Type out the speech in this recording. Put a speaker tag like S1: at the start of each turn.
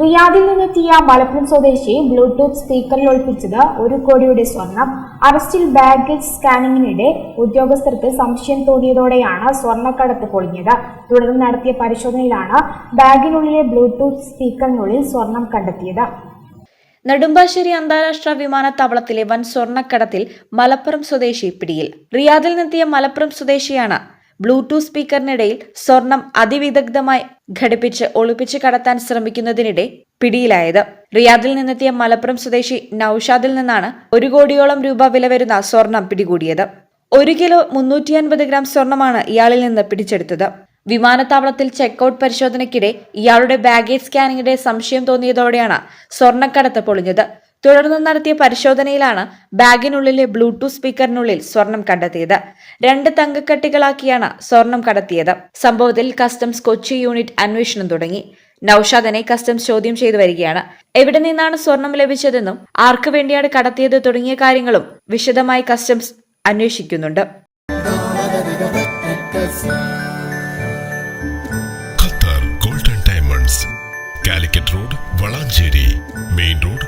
S1: റിയാദിൽ നിന്നെത്തിയ മലപ്പുറം സ്വദേശി ബ്ലൂടൂത്ത് സ്പീക്കറിൽ ഒളിപ്പിച്ചത് ഒരു കോടിയുടെ സ്വർണം. അറസ്റ്റിൽ ബാഗേജ് സ്കാനിങ്ങിനിടെ ഉദ്യോഗസ്ഥർക്ക് സംശയം തോന്നിയതോടെയാണ് സ്വർണക്കടത്ത് പൊളിഞ്ഞത്. തുടർന്ന് നടത്തിയ പരിശോധനയിലാണ് ബാഗിനുള്ളിലെ ബ്ലൂടൂത്ത് സ്പീക്കറിനുള്ളിൽ സ്വർണം കണ്ടെത്തിയത്.
S2: നെടുമ്പാശ്ശേരി അന്താരാഷ്ട്ര വിമാനത്താവളത്തിലെ വൻ സ്വർണക്കടത്തിൽ മലപ്പുറം സ്വദേശി പിടിയിൽ. റിയാദിൽ നിന്നെത്തിയ മലപ്പുറം സ്വദേശിയാണ് ബ്ലൂടൂത്ത് സ്പീക്കറിനിടയിൽ സ്വർണം അതിവിദഗ്ധമായി ഘടിപ്പിച്ച് ഒളിപ്പിച്ച് കടത്താൻ ശ്രമിക്കുന്നതിനിടെ പിടിയിലായത്. റിയാദിൽ നിന്നെത്തിയ മലപ്പുറം സ്വദേശി നൌഷാദിൽ നിന്നാണ് ഒരു കോടിയോളം രൂപ വില വരുന്ന സ്വർണം പിടികൂടിയത്. ഒരു കിലോ മുന്നൂറ്റി അൻപത് ഗ്രാം സ്വർണമാണ് ഇയാളിൽ നിന്ന് പിടിച്ചെടുത്തത്. വിമാനത്താവളത്തിൽ ചെക്കൌട്ട് പരിശോധനയ്ക്കിടെ ഇയാളുടെ ബാഗേജ് സ്കാനിങ്ങിടെ സംശയം തോന്നിയതോടെയാണ് സ്വർണക്കടത്ത് പൊളിഞ്ഞത്. തുടർന്ന് നടത്തിയ പരിശോധനയിലാണ് ബാഗിനുള്ളിലെ ബ്ലൂടൂത്ത് സ്പീക്കറിനുള്ളിൽ സ്വർണം കണ്ടെത്തിയത്. രണ്ട് തങ്കക്കട്ടികളാക്കിയാണ് സ്വർണം കടത്തിയത്. സംഭവത്തിൽ കസ്റ്റംസ് കൊച്ചി യൂണിറ്റ് അന്വേഷണം തുടങ്ങി. നൌഷാദിനെ കസ്റ്റംസ് ചോദ്യം ചെയ്തു വരികയാണ്. എവിടെ നിന്നാണ് സ്വർണം ലഭിച്ചതെന്നും ആർക്കു വേണ്ടിയാണ് കടത്തിയത് തുടങ്ങിയ കാര്യങ്ങളും വിശദമായി കസ്റ്റംസ് അന്വേഷിക്കുന്നുണ്ട്.
S3: Qatar golden diamonds Calicut road Valanchery main road